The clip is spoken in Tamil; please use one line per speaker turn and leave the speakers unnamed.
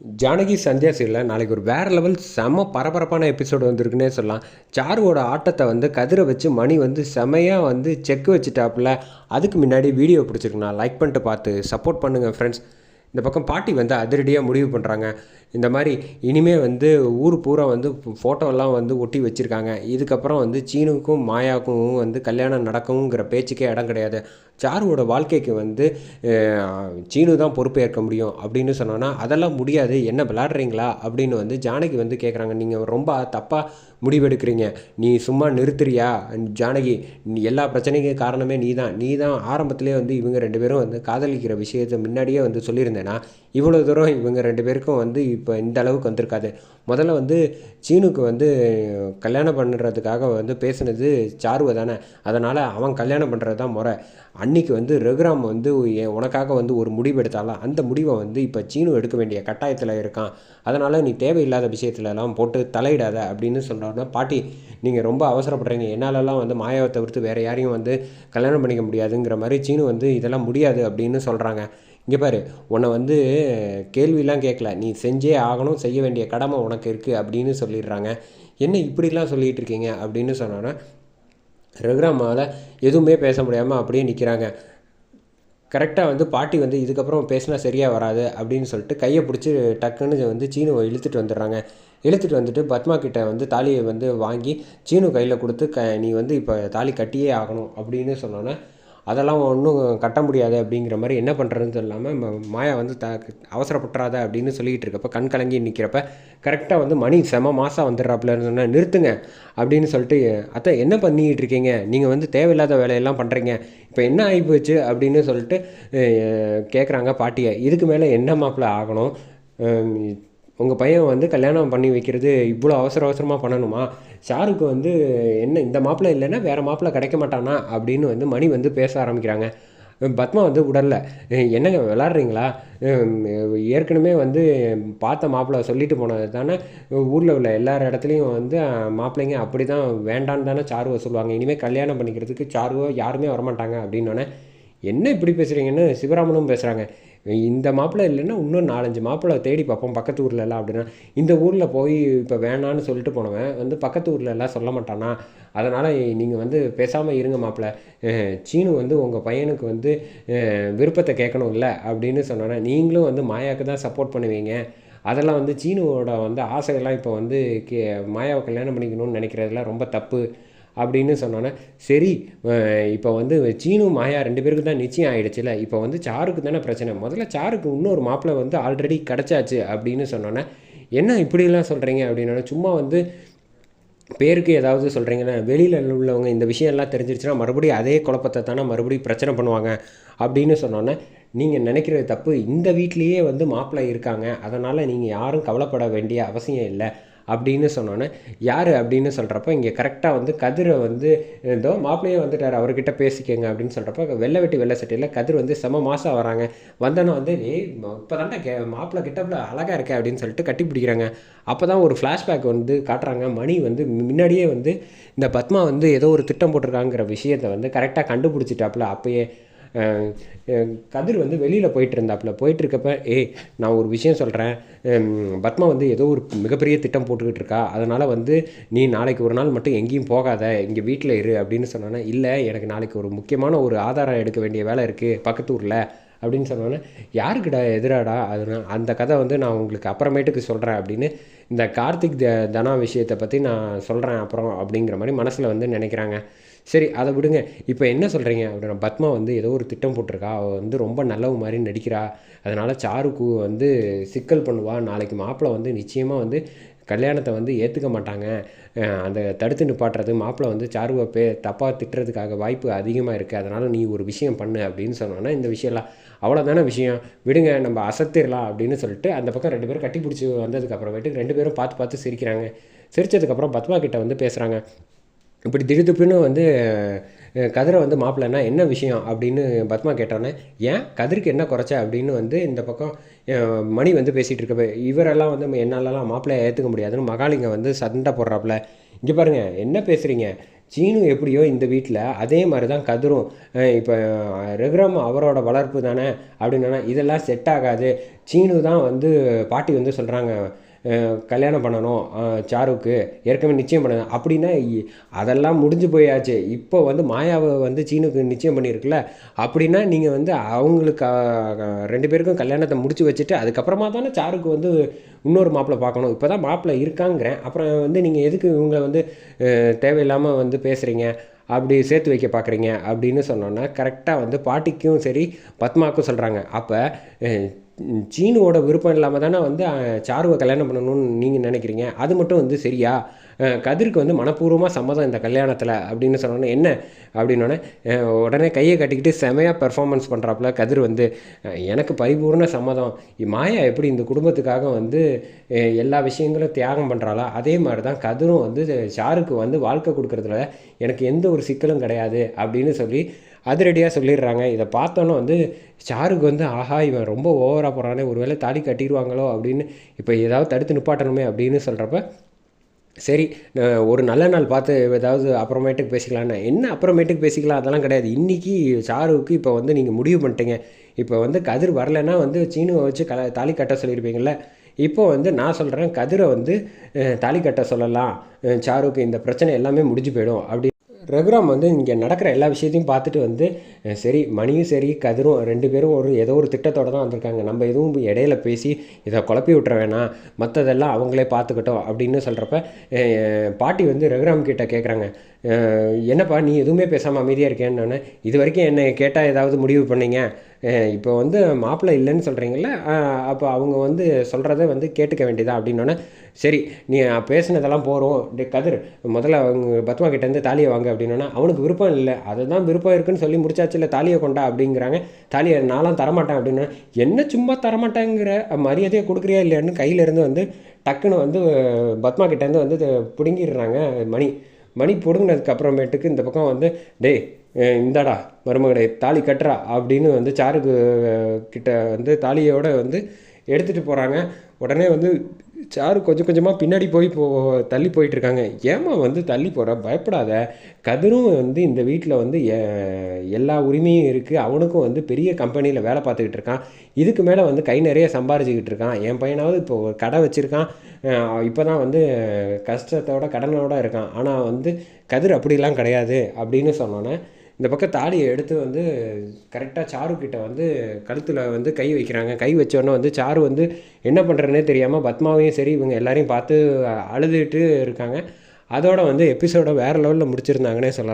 ஜானகி சந்தியா சீரில் நாளைக்கு ஒரு வேறு லெவல் செம பரபரப்பான எபிசோடு வந்திருக்குன்னே சொல்லலாம். சாருவோட ஆட்டத்தை வந்து கதிரை வச்சு மணி வந்து செமையாக வந்து செக் வச்சுட்டாப்புல. அதுக்கு முன்னாடி வீடியோ பிடிச்சிருக்குண்ணா. லைக் பண்ணிட்டு பார்த்து சப்போர்ட் பண்ணுங்கள் ஃப்ரெண்ட்ஸ் இந்த பக்கம் பாட்டி வந்து அதிரடியாக முடிவு பண்ணுறாங்க இந்த மாதிரி இனிமே வந்து ஊர் பூரா வந்து ஃபோட்டோலாம் வந்து ஒட்டி வச்சுருக்காங்க. இதுக்கப்புறம் வந்து சீனுக்கும் மாயாவுக்கும் வந்து கல்யாணம் நடக்குங்கிற பேச்சுக்கே இடம் கிடையாது. சாருவோட வாழ்க்கைக்கு வந்து சீனு தான் பொறுப்பேற்க முடியும் அப்படின்னு சொன்னோன்னா அதெல்லாம் முடியாது. என்ன விளாடுறீங்களா அப்படின்னு வந்து ஜானகி வந்து கேட்குறாங்க நீங்கள் ரொம்ப தப்பாக முடிவெடுக்கிறீங்க. நீ சும்மா நிறுத்துறியா? ஜானகி எல்லா பிரச்சனைக்கும் காரணமே நீ தான் நீ தான் ஆரம்பத்துலேயே வந்து இவங்க ரெண்டு பேரும் வந்து காதலிக்கிற விஷயத்தை முன்னாடியே வந்து சொல்லியிருந்தேன்னா இவ்வளோ தூரம் இவங்க ரெண்டு பேருக்கும் வந்து இப்போ இந்த அளவுக்கு வந்திருக்காது. முதல்ல வந்து சீனுக்கு வந்து கல்யாணம் பண்ணுறதுக்காக வந்து பேசுனது சாருவை தானே. அதனால் அவன் கல்யாணம் பண்ணுறது தான் முறை. அன்னைக்கு வந்து ரகுராம் வந்து உனக்காக வந்து ஒரு முடிவு எடுத்தாலாம். அந்த முடிவை வந்து இப்போ சீனு எடுக்க வேண்டிய கட்டாயத்தில் இருக்கான். அதனால் நீ தேவையில்லாத விஷயத்துலலாம் போட்டு தலையிடாத அப்படின்னு சொல்கிறோன்னா பாட்டி நீங்கள் ரொம்ப அவசரப்படுறீங்க. என்னாலலாம் வந்து மாயாவை தவிர்த்து வேறு யாரையும் வந்து கல்யாணம் பண்ணிக்க முடியாதுங்கிற மாதிரி சீனு வந்து இதெல்லாம் முடியாது அப்படின்னு சொல்கிறாங்க இங்கே பாரு உன்னை வந்து கேள்விலாம் கேட்கல. நீ செஞ்சே ஆகணும் செய்ய வேண்டிய கடமை உனக்கு இருக்குது அப்படின்னு சொல்லிடுறாங்க. என்ன இப்படிலாம் சொல்லிகிட்டு இருக்கீங்க அப்படின்னு சொன்னோன்னா ரகுராமால் எதுவுமே பேச முடியாமல் அப்படியே நிற்கிறாங்க கரெக்டாக வந்து பாட்டி வந்து இதுக்கப்புறம் பேசினா சரியாக வராது அப்படின்னு சொல்லிட்டு கையை பிடிச்சி டக்குன்னு வந்து சீனுவை இழுத்துட்டு வந்துடுறாங்க. இழுத்துட்டு வந்துட்டு பத்மா கிட்ட வந்து தாலியை வந்து வாங்கி சீனு கையில் கொடுத்து க நீ வந்து இப்போ தாலி கட்டியே ஆகணும் அப்படின்னு சொன்னோன்னே அதெல்லாம் ஒன்றும் கட்ட முடியாது அப்படிங்கிற மாதிரி என்ன பண்ணுறதுன்னு இல்லாமல் மாயா வந்து த அவசரப்பட்டுறாத அப்படின்னு சொல்லிக்கிட்டு இருக்கப்ப கண் கலங்கி நிற்கிறப்ப கரெக்டாக வந்து மணி செம மாதம் வந்துடுறாப்புல சொன்னால் நிறுத்துங்க அப்படின்னு சொல்லிட்டு அத்தை என்ன பண்ணிக்கிட்டு இருக்கீங்க? நீங்கள் வந்து தேவையில்லாத வேலையெல்லாம் பண்ணுறீங்க இப்போ என்ன ஆகிப்போச்சு அப்படின்னு சொல்லிட்டு கேட்குறாங்க பாட்டியை. இதுக்கு மேலே என்ன மாப்பிள்ள ஆகணும்? உங்கள் பையன் வந்து கல்யாணம் பண்ணி வைக்கிறது இவ்வளோ அவசர அவசரமாக பண்ணணுமா? ஷாருக்கு வந்து என்ன இந்த மாப்பிள்ளை இல்லைன்னா வேறு மாப்பிள்ளை கிடைக்க மாட்டானா? அப்படின்னு வந்து மணி வந்து பேச ஆரம்பிக்கிறாங்க. பத்மா வந்து உடல்ல என்னங்க விளாட்றீங்களா? ஏற்கனவே வந்து பார்த்த மாப்பிள்ளை சொல்லிட்டு போனது தானே ஊரில் உள்ள எல்லார் இடத்துலையும் வந்து மாப்பிள்ளைங்க அப்படி தான் வேண்டான்னு தானே சாருவை சொல்லுவாங்க. இனிமேல் கல்யாணம் பண்ணிக்கிறதுக்கு சாருவோ யாருமே வரமாட்டாங்க. அப்படின்னோடனே என்ன இப்படி பேசுகிறீங்கன்னு சிவராமனும் பேசுகிறாங்க இந்த மாப்பிள்ளை இல்லைன்னா இன்னும் நாலஞ்சு மாப்பிள்ளை தேடி பார்ப்போம் பக்கத்து ஊரில் எல்லாம் அப்படின்னா. இந்த ஊரில் போய் இப்போ வேணான்னு சொல்லிட்டு போனவன் வந்து பக்கத்து ஊரில் எல்லாம் சொல்ல மாட்டானா? அதனால் நீங்கள் வந்து பேசாமல் இருங்க மாப்பிள்ளை. சீனு வந்து உங்கள் பையனுக்கு வந்து விருப்பத்தை கேட்கணும்ல அப்படின்னு சொன்னோன்னே நீங்களும் வந்து மாயாவுக்கு தான் சப்போர்ட் பண்ணுவீங்க. அதெல்லாம் வந்து சீனுவோட வந்து ஆசையெல்லாம் இப்போ வந்து கே மாயாவை கல்யாணம் பண்ணிக்கணும்னு நினைக்கிறதெல்லாம் ரொம்ப தப்பு. அப்படின்னு சொன்னோன்னே சரி இப்போ வந்து சீனு மாயா ரெண்டு பேருக்கு தான் நிச்சயம் ஆகிடுச்சுல இப்போ வந்து சாருக்கு தானே பிரச்சனை. முதல்ல சாருக்கு இன்னொரு மாப்பிள்ளை வந்து ஆல்ரெடி கிடச்சாச்சு அப்படின்னு சொன்னோன்னே என்ன இப்படிலாம் சொல்கிறீங்க அப்படின்னா சும்மா வந்து பேருக்கு ஏதாவது சொல்கிறீங்கன்னா வெளியில் உள்ளவங்க இந்த விஷயம்லாம் தெரிஞ்சிருச்சுன்னா மறுபடியும் அதே குழப்பத்தை தானே மறுபடியும் பிரச்சனை பண்ணுவாங்க அப்படின்னு சொன்னோன்னே நீங்கள் நினைக்கிறது தப்பு. இந்த வீட்லேயே வந்து மாப்பிள்ளை இருக்காங்க. அதனால் நீங்கள் யாரும் கவலைப்பட வேண்டிய அவசியம் இல்லை. அப்படின்னு சொன்னோன்னே யார்? அப்படின்னு சொல்கிறப்ப இங்கே கரெக்டாக வந்து கதிரை வந்து இதோ மாப்பிள்ளையே வந்துட்டார் அவர்கிட்ட பேசிக்கங்க. அப்படின்னு சொல்கிறப்ப வெள்ளை வெட்டி வெள்ளை சட்டையில் கதிர் வந்து செம மாதம் வராங்க. வந்தோன்னே வந்து ஏய் இப்போ தாண்டா கே மாப்பிள்ளை கிட்டப்பில் அழகாக இருக்கே அப்படின்னு சொல்லிட்டு கட்டி பிடிக்கிறாங்க. அப்போ தான் ஒரு ஃப்ளாஷ்பேக் வந்து காட்டுறாங்க. மணி வந்து முன்னாடியே வந்து இந்த பத்மா வந்து ஏதோ ஒரு திட்டம் போட்டிருக்காங்கிற விஷயத்தை வந்து கரெக்டாக கண்டுபிடிச்சிட்டாப்புல. அப்பயே கதிர் வந்து வெளியில் போயிட்டு இருந்தாப்புல போயிட்டு இருக்கப்ப ஏய் நான் ஒரு விஷயம் சொல்கிறேன் பத்மா வந்து ஏதோ ஒரு மிகப்பெரிய திட்டம் போட்டுக்கிட்டு இருக்கா. அதனால் வந்து நீ நாளைக்கு ஒரு நாள் மட்டும் எங்கேயும் போகாத. இங்கே வீட்டில் இரு அப்படின்னு சொன்னோன்னே இல்லை எனக்கு நாளைக்கு ஒரு முக்கியமான ஒரு ஆதாரம் எடுக்க வேண்டிய வேலை இருக்குது பக்கத்து ஊரில். அப்படின்னு சொன்னோன்னே யாருக்குடா எதிராடா? அது அந்த கதை வந்து நான் உங்களுக்கு அப்புறமேட்டுக்கு சொல்கிறேன் அப்படின்னு இந்த கார்த்திக் த தனா விஷயத்தை பற்றி நான் சொல்கிறேன் அப்புறம் அப்படிங்கிற மாதிரி மனசில் வந்து நினைக்கிறாங்க. சரி அதை விடுங்க. இப்போ என்ன சொல்கிறீங்க அப்படின்னா பத்மா வந்து ஏதோ ஒரு திட்டம் போட்டிருக்கா? அவள் வந்து ரொம்ப நல்லவ மாதிரி நடிக்கிறா. அதனால் சாருக்கு வந்து சிக்கல் பண்ணுவா. நாளைக்கு மாப்பிள்ளை வந்து நிச்சயமாக வந்து கல்யாணத்தை வந்து ஏற்றுக்க மாட்டாங்க. அந்த தடுத்து நிப்பாட்டுறது மாப்பிள்ளை வந்து சாருவை பே தப்பாக திட்டுறதுக்காக வாய்ப்பு அதிகமாக இருக்குது அதனால் நீ ஒரு விஷயம் பண்ணு அப்படின்னு சொன்னோன்னா இந்த விஷயம்லாம் அவ்வளோதானே விஷயம். விடுங்க நம்ம அசத்திடலாம் அப்படின்னு சொல்லிட்டு அந்த பக்கம் ரெண்டு பேரும் கட்டி பிடிச்சி வந்ததுக்கப்புறமேட்டுக்கு ரெண்டு பேரும் பார்த்து பார்த்து சிரிக்கிறாங்க. சிரிச்சதுக்கப்புறம் பத்மா கிட்ட வந்து பேசுகிறாங்க இப்படி திடுதுப்புன்னு வந்து கதிரை வந்து மாப்பிள்ளனா என்ன விஷயம் அப்படின்னு பத்மா கேட்டோன்னே ஏன்? கதிருக்கு என்ன குறைச்ச? அப்படின்னு வந்து இந்த பக்கம் மணி வந்து பேசிகிட்டு இருக்கப்ப இவரெல்லாம் வந்து என்னாலலாம் மாப்பிள்ளையை ஏற்றுக்க முடியாதுன்னு மகாலிங்க வந்து சண்டை போடுறாப்புல இங்கே பாருங்க என்ன பேசுகிறீங்க சீனு எப்படியோ இந்த வீட்டில் அதே மாதிரி தான் கதிரும் இப்போ ரகுராம் அவரோட வளர்ப்பு தானே? அப்படின்னா இதெல்லாம் செட் ஆகாது. சீனு தான் வந்து பாட்டி வந்து சொல்கிறாங்க கல்யாணம் பண்ணணும் சாருக்கு ஏற்கனவே நிச்சயம் பண்ணணும் அப்படின்னா இ- அதெல்லாம் முடிஞ்சு போயாச்சு. இப்போ வந்து மாயாவை வந்து சீனுக்கு நிச்சயம் பண்ணியிருக்குல்ல அப்படின்னா நீங்கள் வந்து அவங்களுக்கு ரெண்டு பேருக்கும் கல்யாணத்தை முடிச்சு வச்சுட்டு அதுக்கப்புறமா தானே சாருக்கு வந்து இன்னொரு மாப்பிள்ளை பார்க்கணும். இப்போ தான் மாப்பிள்ளை இருக்காங்கிறேன். அப்புறம் வந்து நீங்கள் எதுக்கு இவங்களை வந்து தேவையில்லாமல் வந்து பேசுகிறீங்க அப்படி சேர்த்து வைக்க பார்க்குறீங்க அப்படின்னு சொன்னோன்னா கரெக்டாக வந்து பாட்டிக்கும் சரி பத்மாவுக்கும் சொல்கிறாங்க அப்போ சீனுவோட விருப்பம் இல்லாமல் தானே வந்து சாருவை கல்யாணம் பண்ணணும்னு நீங்கள் நினைக்கிறீங்க? அது மட்டும் வந்து சரியா? கதிருக்கு வந்து மனப்பூர்வமாக சம்மதம் இந்த கல்யாணத்தில் அப்படின்னு சொன்னோன்னே என்ன அப்படின்னோடனே உடனே கையை கட்டிக்கிட்டு செமையாக பெர்ஃபார்மன்ஸ் பண்ணுறாப்புல கதிர் வந்து எனக்கு பரிபூர்ண சம்மதம். மாயா எப்படி இந்த குடும்பத்துக்காக வந்து எல்லா விஷயங்களும் தியாகம் பண்ணுறாளோ அதே மாதிரி தான் கதிரும் வந்து சாருக்கு வந்து வாழ்க்கை கொடுக்குறதுல எனக்கு எந்த ஒரு சிக்கலும் கிடையாது அப்படின்னு சொல்லி அதிரடியாக சொல்லிடுறாங்க. இதை பார்த்தோன்னே வந்து ஷாருக்கு வந்து ஆஹா இவன் ரொம்ப ஓவராக போகிறானே ஒரு வேளை தாலி கட்டிடுவாங்களோ அப்படின்னு இப்போ ஏதாவது தடுத்து நிப்பாட்டணுமே அப்படின்னு சொல்கிறப்ப சரி ஒரு நல்ல நாள் பார்த்து ஏதாவது அப்புறமேட்டுக்கு பேசிக்கலான்னு என்ன அப்புறமேட்டுக்கு பேசிக்கலாம்? அதெல்லாம் கிடையாது. இன்றைக்கி ஷாருவுக்கு இப்போ வந்து நீங்கள் முடிவு பண்ணிட்டீங்க. இப்போ வந்து கதிர் வரலைன்னா வந்து சீனுவை வச்சு கல தாலி கட்ட சொல்லியிருப்பீங்கள்ல இப்போ வந்து நான் சொல்கிறேன் கதிரை வந்து தாலி கட்ட சொல்லலாம். சாருவுக்கு சாருக்கு இந்த பிரச்சனை எல்லாமே முடிஞ்சு போயிடும். அப்படி ரகுராம் வந்து இங்கே நடக்கிற எல்லா விஷயத்தையும் பார்த்துட்டு வந்து சரி மணியும் சரி கதிரும் ரெண்டு பேரும் ஒரு ஏதோ ஒரு திட்டத்தோட தான் வந்திருக்காங்க. நம்ம எதுவும் இடையில பேசி இதை குழப்பி விட்டுற வேணாம். மற்றதெல்லாம் அவங்களே பார்த்துக்கிட்டோம் அப்படின்னு சொல்கிறப்ப பாட்டி வந்து ரகுராம் கிட்டே கேட்குறாங்க என்னப்பா நீ எதுவுமே பேசாமல் அமைதியாக இருக்கேன்னு இது வரைக்கும் என்னை கேட்டால் ஏதாவது முடிவு பண்ணீங்க? இப்போ வந்து மாப்பிள்ளை இல்லைன்னு சொல்கிறீங்கள அப்போ அவங்க வந்து சொல்கிறத வந்து கேட்டுக்க வேண்டியதா அப்படின்னோடனே சரி நீ பேசினதெல்லாம் போகிறோம் டே கதிர் முதல்ல அவங்க பத்மா கிட்டேருந்து தாலியை வாங்க அப்படின்னோன்னா அவனுக்கு விருப்பம் இல்லை. அதுதான் விருப்பம் இருக்குன்னு சொல்லி முடிச்சாச்சு இல்லை தாலியை கொண்டா அப்படிங்கிறாங்க. தாலியை நானும் தரமாட்டேன் அப்படின்னா என்ன சும்மா தரமாட்டேங்கிற? மரியாதையை கொடுக்குறியா இல்லையான்னு கையிலேருந்து வந்து டக்குன்னு வந்து பத்மா கிட்டேருந்து வந்து பிடுங்கிடுறாங்க மணி. மணி பிடுங்கினதுக்கு அப்புறமேட்டுக்கு இந்த பக்கம் வந்து டேய் இந்தாடா மருமகடை தாலி கட்டுறா அப்படின்னு வந்து சாருக்கு கிட்ட வந்து தாலியோட வந்து எடுத்துகிட்டு போகிறாங்க உடனே வந்து சாரு கொஞ்சம் கொஞ்சமாக பின்னாடி போய் போ தள்ளி போயிட்டுருக்காங்க. ஏமா வந்து தள்ளி போகிற பயப்படாத. கதிரும் வந்து இந்த வீட்டில் வந்து எ- எல்லா உரிமையும் இருக்குது அவனுக்கும் வந்து பெரிய கம்பெனியில் வேலை பார்த்துக்கிட்டு இருக்கான். இதுக்கு மேலே வந்து கை நிறைய சம்பாரிச்சுக்கிட்டு இருக்கான். என் பையனாவது இப்போ ஒரு கடை வச்சுருக்கான். இப்போ தான் வந்து கஷ்டத்தோட கடனோட இருக்கான். ஆனால் வந்து கதிர் அப்படிலாம் கிடையாது அப்படின்னு சொன்னோன்னே இந்த பக்கம் தாலியை எடுத்து வந்து கரெக்டாக சாரு கிட்ட வந்து கழுத்தில் வந்து கை வைக்கிறாங்க. கை வச்சோடனே வந்து சாரு வந்து என்ன பண்ணுறதுனே தெரியாமல் பத்மாவையும் சரி இவங்க எல்லாரையும் பார்த்து அழுதுட்டு இருக்காங்க. அதோட வந்து எபிசோட வேறு லெவலில் முடிச்சிருந்தாங்கன்னே சொல்லலாம்.